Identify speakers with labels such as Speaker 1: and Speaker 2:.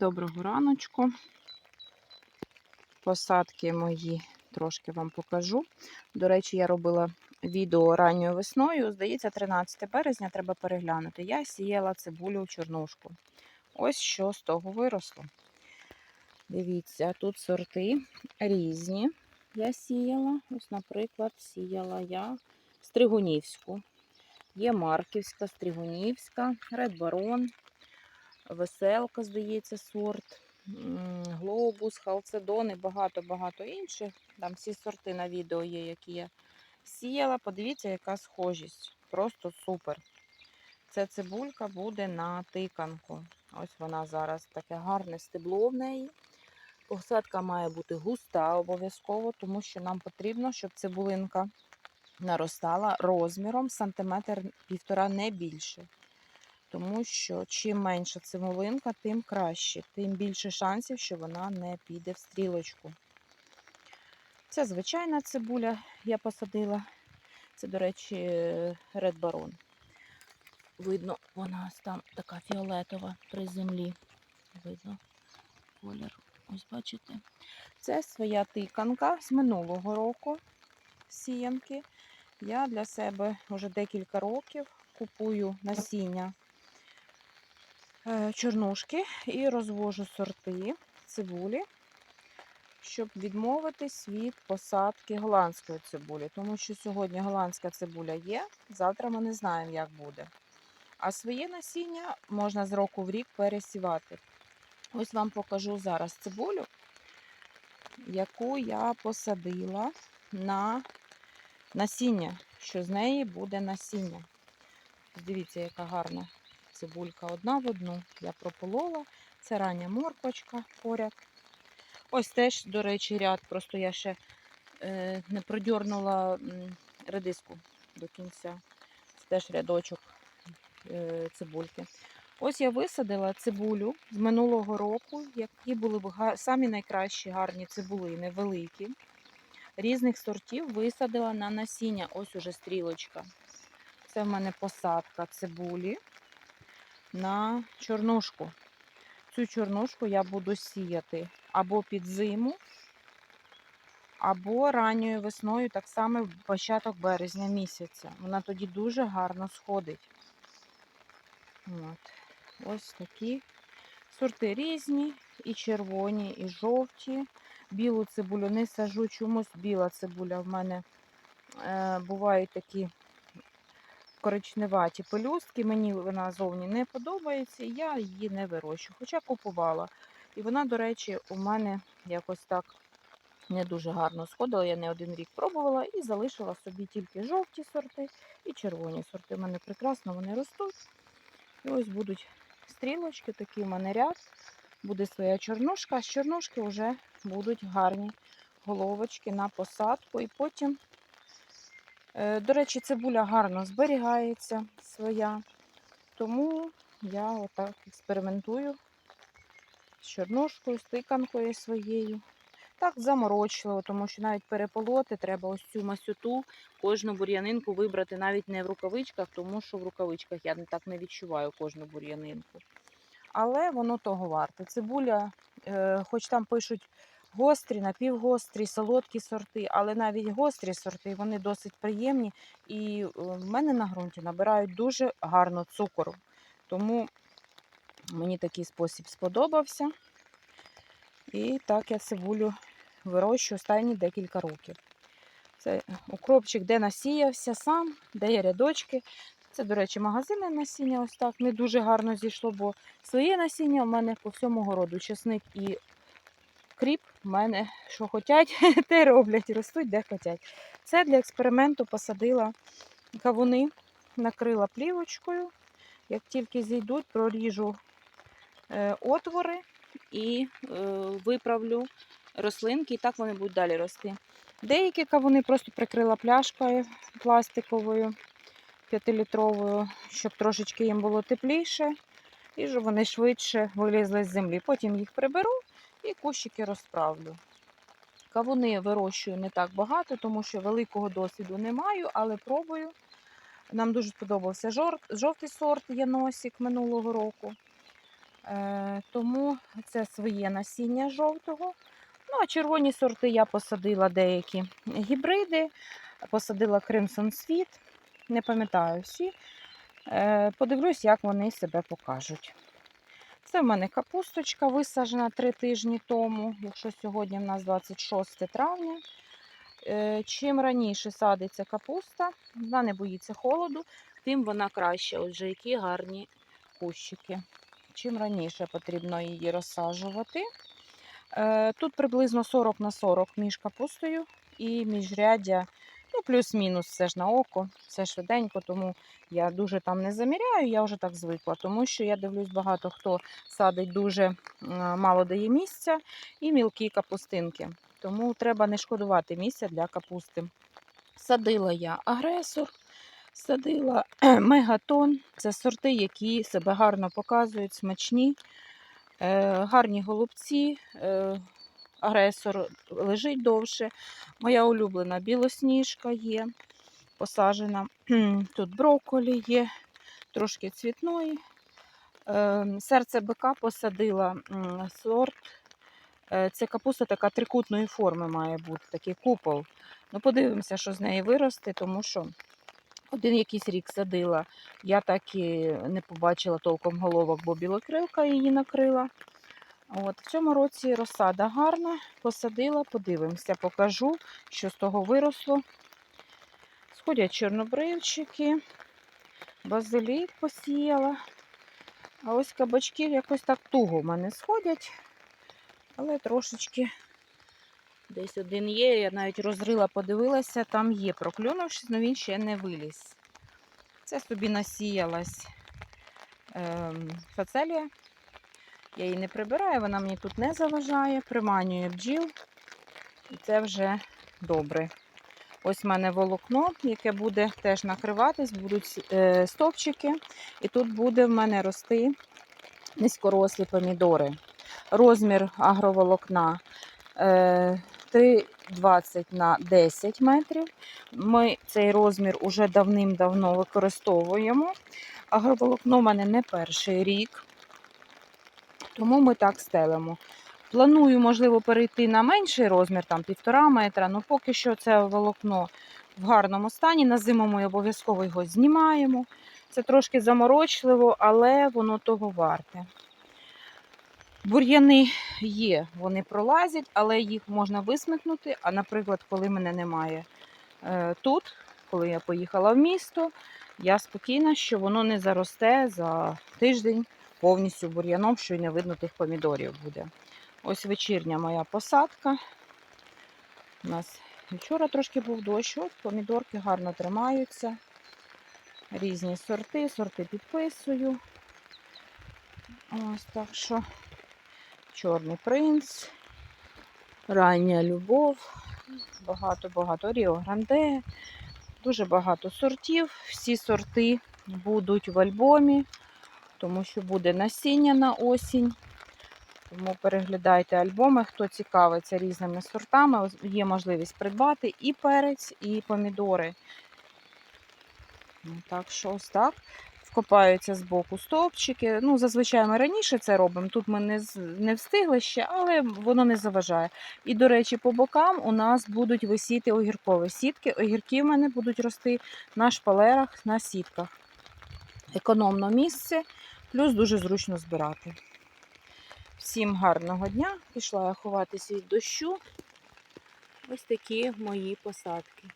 Speaker 1: Доброго раночку. Посадки мої трошки вам покажу. До речі, я робила відео ранньою весною. Здається, 13 березня треба переглянути. Я сіяла цибулю в чорнушку. Ось що з того виросло. Дивіться, тут сорти різні. Я сіяла. Ось, наприклад, сіяла я Стригунівську. Є Марківська, Стригунівська, Ред Барон, Веселка, здається, сорт, Глобус, Халцедон і багато-багато інших. Там всі сорти на відео є, які я сіяла. Подивіться, яка схожість. Просто супер. Це цибулька буде на тиканку. Ось вона зараз таке гарне стебло в неї. Посадка має бути густа обов'язково, тому що нам потрібно, щоб цибулинка наростала розміром сантиметр півтора не більше. Тому що чим менша цибулинка, тим краще, тим більше шансів, що вона не піде в стрілочку. Це звичайна цибуля я посадила. Це, до речі, Red Baron. Видно, вона ось там така фіолетова при землі. Видно колір. Ось бачите. Це своя тиканка з минулого року сіянки. Я для себе вже декілька років купую насіння чорнушки і розвожу сорти цибулі, щоб відмовитись від посадки голландської цибулі. Тому що сьогодні голландська цибуля є, завтра ми не знаємо, як буде. А своє насіння можна з року в рік пересівати. Ось вам покажу зараз цибулю, яку я посадила на насіння, що з неї буде насіння. Дивіться, яка гарна цибулька одна в одну. Я прополола. Це рання морквочка поряд. Ось теж, до речі, ряд. Просто я ще е, не продьорнула редиску до кінця. Це теж рядочок е, цибульки. Ось я висадила цибулю з минулого року, які були самі найкращі гарні цибулини, великі різних сортів висадила на насіння. Ось уже стрілочка. Це в мене посадка цибулі на чорнушку. Цю чорнушку я буду сіяти або під зиму, або ранньою весною, так само в початок березня місяця. Вона тоді дуже гарно сходить. От. Ось такі сорти різні, і червоні, і жовті білу цибулю не сажу. Чомусь біла цибуля в мене е, бувають такі коричневаті пелюстки. Мені вона зовні не подобається, я її не вирощую, хоча купувала. І вона, до речі, у мене якось так не дуже гарно сходила. Я не один рік пробувала і залишила собі тільки жовті сорти і червоні сорти. У мене прекрасно вони ростуть. І ось будуть стрілочки, такий у мене ряд. Буде своя чорнушка, а з чорнушки вже будуть гарні головочки на посадку. І потім, до речі, цибуля гарно зберігається своя. Тому я отак експериментую з чорнушкою, з тиканкою своєю. Так заморочливо, тому що навіть переполоти треба ось цю масюту, кожну бур'янинку вибрати навіть не в рукавичках, тому що в рукавичках я так не відчуваю кожну бур'янинку. Але воно того варте. Цибуля, е, хоч там пишуть гострі, напівгострі, солодкі сорти, але навіть гострі сорти вони досить приємні і е, в мене на ґрунті набирають дуже гарно цукору. Тому мені такий спосіб сподобався. І так я цибулю вирощую останні декілька років. Це укропчик, де насіявся сам, де є рядочки. Це, до речі, магазинне насіння ось так не дуже гарно зійшло, бо своє насіння в мене по всьому городу. Чесник і кріп в мене що хотять, те роблять, ростуть де хотять. Це для експерименту посадила кавуни, накрила плівочкою. Як тільки зійдуть, проріжу е, отвори і е, виправлю рослинки, і так вони будуть далі рости. Деякі кавуни просто прикрила пляшкою пластиковою. 5-літровою, щоб трошечки їм було тепліше, і щоб вони швидше вилізли з землі. Потім їх приберу і кущики розправлю. Кавуни вирощую не так багато, тому що великого досвіду не маю, але пробую. Нам дуже сподобався жовтий сорт Яносік минулого року. Е, тому це своє насіння жовтого. Ну, а червоні сорти я посадила деякі гібриди, посадила Crimson Sweet, не пам'ятаю всі. Е, подивлюсь, як вони себе покажуть. Це в мене капусточка висаджена три тижні тому, якщо сьогодні в нас 26 травня. Е, Чим раніше садиться капуста, вона не боїться холоду, тим вона краще. Отже, які гарні кущики. Чим раніше потрібно її розсаджувати. Е, Тут приблизно 40 на 40 між капустою і міжряддя, ну плюс-мінус все ж на око, все швиденько, тому я дуже там не заміряю, я вже так звикла, тому що я дивлюсь, багато хто садить дуже е, мало дає місця і мілкі капустинки. Тому треба не шкодувати місця для капусти. Садила я агресор, садила мегатон. Це сорти, які себе гарно показують, смачні, е, гарні голубці. Агресор лежить довше. Моя улюблена білосніжка є посаджена. Тут брокколі є, трошки цвітної. Е, Серце бика посадила сорт. Е, Це капуста така трикутної форми має бути, такий купол. Ну, подивимося, що з неї виросте, тому що один якийсь рік садила. Я так і не побачила толком головок, бо білокрилка її накрила. От, в цьому році розсада гарна, посадила, подивимося, покажу, що з того виросло. Сходять чорнобривчики, базилік посіяла. А ось кабачки якось так туго в мене сходять, але трошечки десь один є. Я навіть розрила, подивилася, там є проклюнувшись, але він ще не виліз. Це собі насіялась ем, фацелія. Я її не прибираю, вона мені тут не заважає, приманює бджіл. І це вже добре. Ось в мене волокно, яке буде теж накриватись, будуть е, стовпчики. І тут буде в мене рости низькорослі помідори. Розмір агроволокна е, 3,20 на 10 метрів. Ми цей розмір уже давним-давно використовуємо. Агроволокно в мене не перший рік. Тому ми так стелимо. Планую, можливо, перейти на менший розмір, там півтора метра, але поки що це волокно в гарному стані. На зиму ми обов'язково його знімаємо. Це трошки заморочливо, але воно того варте. Бур'яни є, вони пролазять, але їх можна висмикнути. А, наприклад, коли мене немає е, тут, коли я поїхала в місто, я спокійна, що воно не заросте за тиждень повністю бур'яном, що й не видно тих помідорів буде. Ось вечірня моя посадка. У нас вчора трошки був дощ, от помідорки гарно тримаються. Різні сорти, сорти підписую. Ось так що Чорний принц, рання любов, багато-багато Ріо Гранде, дуже багато сортів. Всі сорти будуть в альбомі, тому що буде насіння на осінь. Тому переглядайте альбоми, хто цікавиться різними сортами. Є можливість придбати і перець, і помідори. Ну, Так що ось так. Вкопаються з боку стовпчики. Ну, зазвичай ми раніше це робимо. Тут ми не, не встигли ще, але воно не заважає. І, до речі, по бокам у нас будуть висіти огіркові сітки. Огірки в мене будуть рости на шпалерах, на сітках. Економно місце, плюс дуже зручно збирати. Всім гарного дня. Пішла я ховатися від дощу. Ось такі мої посадки.